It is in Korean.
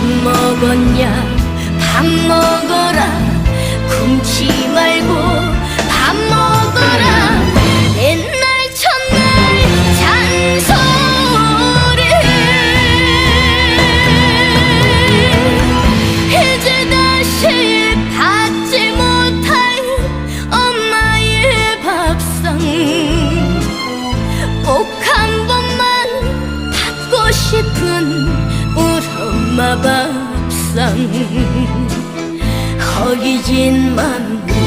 밥 먹었냐? 밥 먹어라. 굶지 말고 밥 먹어라. 옛날 첫날 잔소리 이제 다시 받지 못할 엄마의 밥상. 꼭 한 번만 받고 싶은 마 밥상 허기진 맘